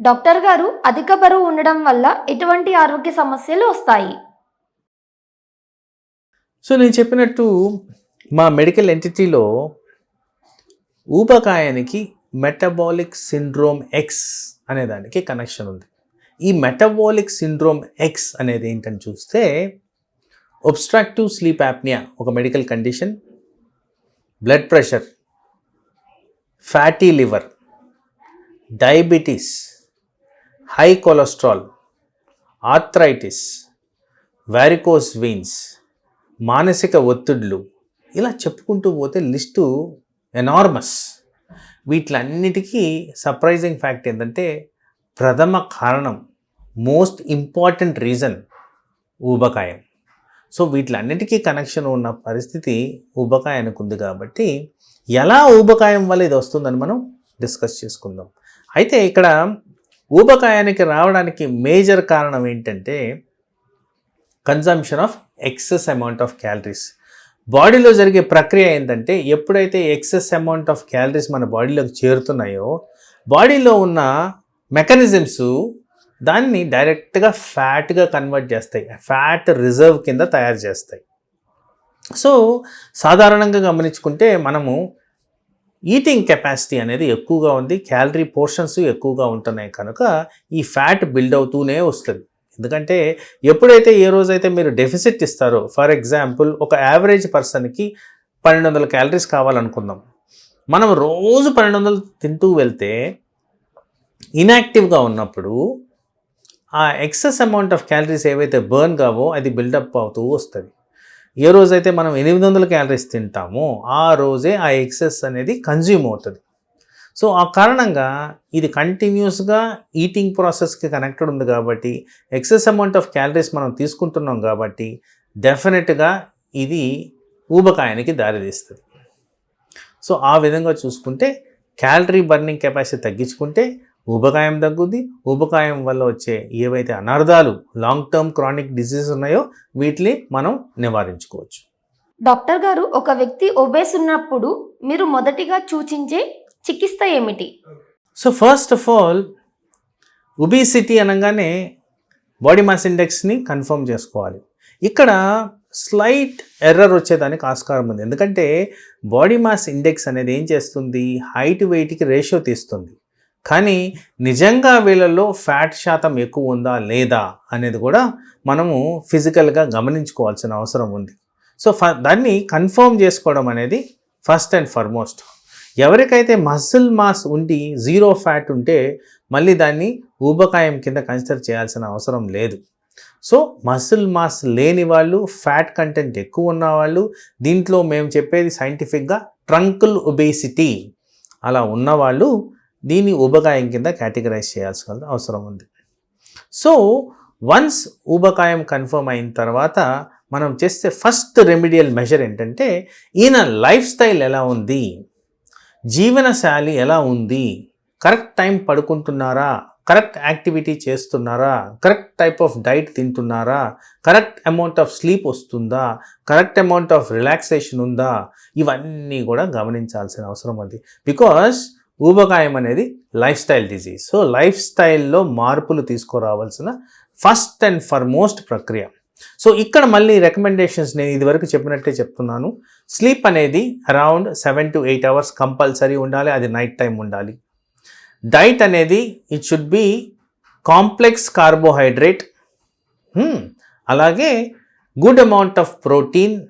Doctor గారు అధిక బరువు ఉండడం వల్ల ఎటువంటి ఆరోగ్య సమస్యలు వస్తాయి? సో నేను చెప్పినట్టు మా మెడికల్ ఎంటిటీలో ఊబకాయానికి మెటబాలిక్ సిండ్రోమ్ ఎక్స్ అనే దానికి కనెక్షన్ ఉంది. ఈ మెటబాలిక్ సిండ్రోమ్ ఎక్స్ అనేది ఏంటని చూస్తే ఒబ్స్ట్రాక్టివ్ స్లీప్ యాప్నియా ఒక medical condition blood pressure fatty liver diabetes high cholesterol arthritis varicose veins మానసిక ఒత్తిడులు ఇలా చెప్పుకుంటూ పోతే లిస్టు ఎనార్మస్ వీటిలన్నిటికీ సర్ప్రైజింగ్ ఫ్యాక్ట్ ఏంటంటే ప్రథమ కారణం మోస్ట్ ఇంపార్టెంట్ రీజన్ ఊబకాయం. సో వీటిలన్నిటికీ కనెక్షన్ ఉన్న పరిస్థితి ఊబకాయానికి ఉంది కాబట్టి ఎలా ఊబకాయం వల్ల ఇది వస్తుందని మనం డిస్కస్ చేసుకుందాం. అయితే ఇక్కడ ఊబకాయానికి రావడానికి మేజర్ కారణం ఏంటంటే consumption of excess amount of calories బాడీలో జరిగే ప్రక్రియ ఏంటంటే ఎప్పుడైతే ఎక్సెస్ అమౌంట్ ఆఫ్ క్యాలరీస్ మన బాడీలోకి చేరుతున్నాయో బాడీలో ఉన్న మెకానిజమ్స్ దాన్ని డైరెక్ట్గా ఫ్యాట్గా కన్వర్ట్ చేస్తాయి. ఫ్యాట్ రిజర్వ్ కింద తయారు చేస్తాయి. సో సాధారణంగా గమనించుకుంటే మనము ఈటింగ్ కెపాసిటీ అనేది ఎక్కువగా ఉంది క్యాలరీ పోర్షన్స్ ఎక్కువగా ఉంటున్నాయి కనుక ఈ ఫ్యాట్ బిల్డ్ అవుతూనే వస్తుంది. ఎందుకంటే ఎప్పుడైతే ఏ రోజైతే మీరు డెఫిసిట్ ఇస్తారో ఫర్ ఎగ్జాంపుల్ ఒక యావరేజ్ పర్సన్కి పన్నెండు వందల క్యాలరీస్ కావాలనుకుందాం. మనం రోజు పన్నెండు వందలు తింటూ వెళ్తే ఇన్యాక్టివ్గా ఉన్నప్పుడు ఆ ఎక్సెస్ అమౌంట్ ఆఫ్ క్యాలరీస్ ఏవైతే బర్న్ కావో అది బిల్డప్ అవుతూ వస్తుంది. ఏ రోజైతే మనం ఎనిమిది వందల క్యాలరీస్ తింటామో ఆ రోజే ఆ ఎక్సెస్ అనేది కన్జ్యూమ్ అవుతుంది. సో ఆ కారణంగా ఇది కంటిన్యూస్గా ఈటింగ్ ప్రాసెస్కి కనెక్టెడ్ ఉంది కాబట్టి ఎక్సెస్ అమౌంట్ ఆఫ్ క్యాలరీస్ మనం తీసుకుంటున్నాం కాబట్టి డెఫినెట్గా ఇది ఊబకాయానికి దారితీస్తుంది. సో ఆ విధంగా చూసుకుంటే క్యాలరీ బర్నింగ్ కెపాసిటీ తగ్గించుకుంటే ఊబకాయం తగ్గుద్ది ఊబకాయం వల్ల వచ్చే ఏవైతే అనర్థాలు లాంగ్ టర్మ్ క్రానిక్ డిసీజ్ ఉన్నాయో వీటిని మనం నివారించుకోవచ్చు. డాక్టర్ గారు ఒక వ్యక్తి ఒబేస్ ఉన్నప్పుడు మీరు మొదటిగా సూచించే చికిత్స ఏమిటి? So first of all obesity అనగానే బాడీ మాస్ ఇండెక్స్ని కన్ఫర్మ్ చేసుకోవాలి. ఇక్కడ స్లైట్ ఎర్రర్ వచ్చేదానికి ఆస్కారం ఉంది. ఎందుకంటే బాడీ మాస్ ఇండెక్స్ అనేది ఏం చేస్తుంది? హైట్ వెయిట్కి రేషియో తీస్తుంది. కానీ నిజంగా వీళ్ళల్లో ఫ్యాట్ శాతం ఎక్కువ ఉందా లేదా అనేది కూడా మనము ఫిజికల్గా గమనించుకోవాల్సిన అవసరం ఉంది. సో ఫ దాన్ని కన్ఫర్మ్ చేసుకోవడం అనేది ఫస్ట్ అండ్ ఫర్మోస్ట్. ఎవరికైతే మసిల్ మాస్ ఉండి జీరో ఫ్యాట్ ఉంటే మళ్ళీ దాన్ని ఊబకాయం కింద కన్సిడర్ చేయాల్సిన అవసరం లేదు. సో మసిల్ మాస్ లేని వాళ్ళు ఫ్యాట్ కంటెంట్ ఎక్కువ ఉన్న వాళ్ళు దీంట్లో మేము చెప్పేది సైంటిఫిక్గా ట్రంకుల్ ఒబేసిటీ అలా ఉన్నవాళ్ళు దీన్ని ఊబకాయం కింద కేటగరైజ్ చేయాల్సిన అవసరం ఉంది. సో వన్స్ ఊబకాయం కన్ఫర్మ్ అయిన తర్వాత మనం చేస్తే ఫస్ట్ రెమిడియల్ మెజర్ ఏంటంటే ఈయన లైఫ్ స్టైల్ ఎలా ఉంది? జీవనశైలి ఎలా ఉంది? కరెక్ట్ టైం పడుకుంటున్నారా? కరెక్ట్ యాక్టివిటీ చేస్తున్నారా? కరెక్ట్ టైప్ ఆఫ్ డైట్ తింటున్నారా? కరెక్ట్ అమౌంట్ ఆఫ్ స్లీప్ వస్తుందా? కరెక్ట్ అమౌంట్ ఆఫ్ రిలాక్సేషన్ ఉందా? ఇవన్నీ కూడా గమనించాల్సిన అవసరం ఉంది. బికాస్ ఊబకాయం అనేది life style disease so life స్టైల్లో మార్పులు తీసుకురావాల్సిన ఫస్ట్ అండ్ ఫర్మోస్ట్ ప్రక్రియ. సో ఇక్కడ మళ్ళీ రికమెండేషన్స్ నేను ఇదివరకు చెప్పినట్టే చెప్తున్నాను. స్లీప్ అనేది around seven to eight hours compulsory ఉండాలి అది నైట్ టైం ఉండాలి. డైట్ అనేది it should B complex carbohydrate అలాగే good amount of protein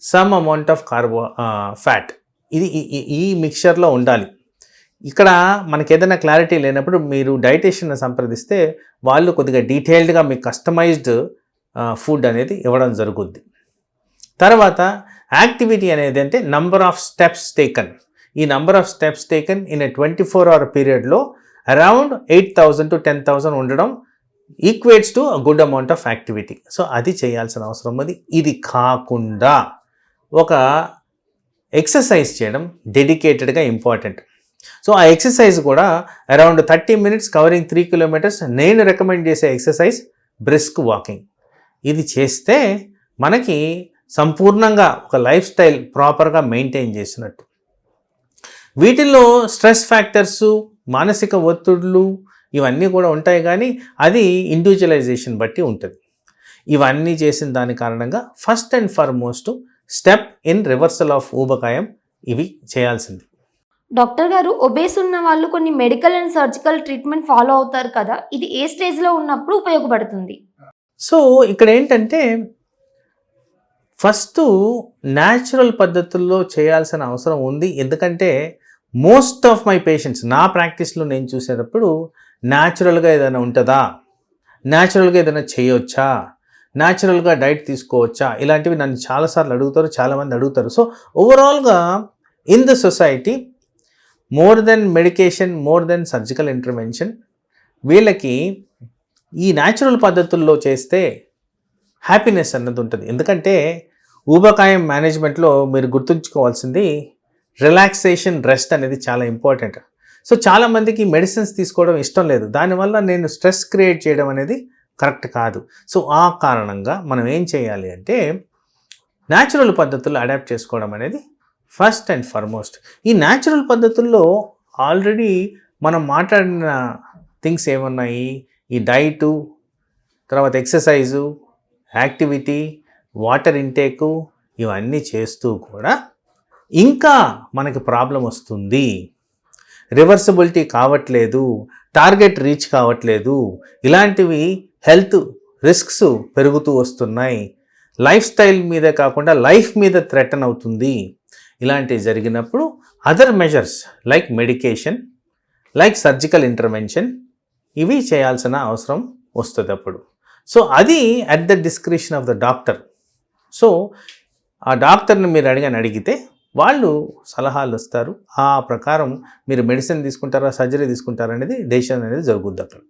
some amount of carbo fat ఇది ఈ- ఈ మిక్చర్లో ఉండాలి. ఇక్కడ మనకి ఏదైనా క్లారిటీ లేనప్పుడు మీరు డైటేషన్ సంప్రదిస్తే వాళ్ళు కొద్దిగా డీటెయిల్డ్గా మీకు కస్టమైజ్డ్ ఫుడ్ అనేది ఇవ్వడం జరుగుద్ది. తర్వాత యాక్టివిటీ అనేది అంటే నంబర్ ఆఫ్ స్టెప్స్ టేకన్. ఈ number of steps taken in a twenty four hour పీరియడ్లో around eight thousand to ten thousand ఉండడం equates to good amount of activity. So అది చేయాల్సిన అవసరం ఉంది. ఇది కాకుండా ఒక ఎక్సర్సైజ్ చేయడం డెడికేటెడ్గా ఇంపార్టెంట్. సో ఆ ఎక్సర్సైజ్ కూడా around thirty minutes covering three kilometres నేను రికమెండ్ చేసే ఎక్సర్సైజ్ బ్రిస్క్ వాకింగ్. ఇది చేస్తే మనకి సంపూర్ణంగా ఒక లైఫ్ స్టైల్ ప్రాపర్గా మెయింటైన్ చేసినట్టు. వీటిల్లో స్ట్రెస్ ఫ్యాక్టర్స్ మానసిక ఒత్తిడులు ఇవన్నీ కూడా ఉంటాయి కానీ అది ఇండివిజువలైజేషన్ బట్టి ఉంటుంది. ఇవన్నీ చేసిన దాని కారణంగా first and foremost step in reversal of ఊబకాయం ఇవి చేయాల్సింది. డాక్టర్ గారు ఒబేస్ ఉన్న వాళ్ళు కొన్ని medical and surgical treatment follow అవుతారు కదా ఇది ఏ స్టేజ్లో ఉన్నప్పుడు ఉపయోగపడుతుంది? సో ఇక్కడ ఏంటంటే ఫస్ట్ న్యాచురల్ పద్ధతుల్లో చేయాల్సిన అవసరం ఉంది. ఎందుకంటే మోస్ట్ ఆఫ్ మై పేషెంట్స్ నా ప్రాక్టీస్లో నేను చూసేటప్పుడు న్యాచురల్గా ఏదైనా ఉంటుందా? న్యాచురల్గా ఏదైనా చేయవచ్చా న్యాచురల్గా డైట్ తీసుకోవచ్చా? ఇలాంటివి నన్ను చాలాసార్లు అడుగుతారు చాలామంది అడుగుతారు. సో ఓవరాల్గా in the society more than medication more than surgical intervention వీళ్ళకి ఈ న్యాచురల్ పద్ధతుల్లో చేస్తే హ్యాపీనెస్ అన్నది ఉంటుంది. ఎందుకంటే ఊబకాయం మేనేజ్మెంట్లో మీరు గుర్తుంచుకోవాల్సింది రిలాక్సేషన్ రెస్ట్ అనేది చాలా ఇంపార్టెంట్. సో చాలామందికి మెడిసిన్స్ తీసుకోవడం ఇష్టం లేదు. దానివల్ల నేను స్ట్రెస్ క్రియేట్ చేయడం అనేది కరెక్ట్ కాదు. సో ఆ కారణంగా మనం ఏం చేయాలి అంటే న్యాచురల్ పద్ధతులు అడాప్ట్ చేసుకోవడం అనేది ఫస్ట్ అండ్ ఫార్మోస్ట్. ఈ న్యాచురల్ పద్ధతుల్లో ఆల్రెడీ మనం మాట్లాడిన థింగ్స్ ఏమున్నాయి? ఈ డైటు తర్వాత ఎక్సర్సైజు యాక్టివిటీ వాటర్ ఇంటేకు ఇవన్నీ చేస్తూ కూడా ఇంకా మనకి ప్రాబ్లం వస్తుంది. రివర్సబిలిటీ కావట్లేదు టార్గెట్ రీచ్ కావట్లేదు ఇలాంటివి హెల్త్ రిస్క్స్ పెరుగుతూ వస్తున్నాయి. లైఫ్ స్టైల్ మీదే కాకుండా లైఫ్ మీద థ్రెటన్ అవుతుంది. ఇలాంటివి జరిగినప్పుడు other measures like medication like surgical intervention ఇవి చేయాల్సిన అవసరం వస్తుంది అప్పుడు. సో అది at the description of the doctor so ఆ డాక్టర్ని మీరు అడిగని అడిగితే వాళ్ళు సలహాలు ఇస్తారు ఆ ప్రకారం మీరు మెడిసిన్ తీసుకుంటారా సర్జరీ తీసుకుంటారా అనేది డెసిషన్ అనేది జరుగుద్ది అక్కడ.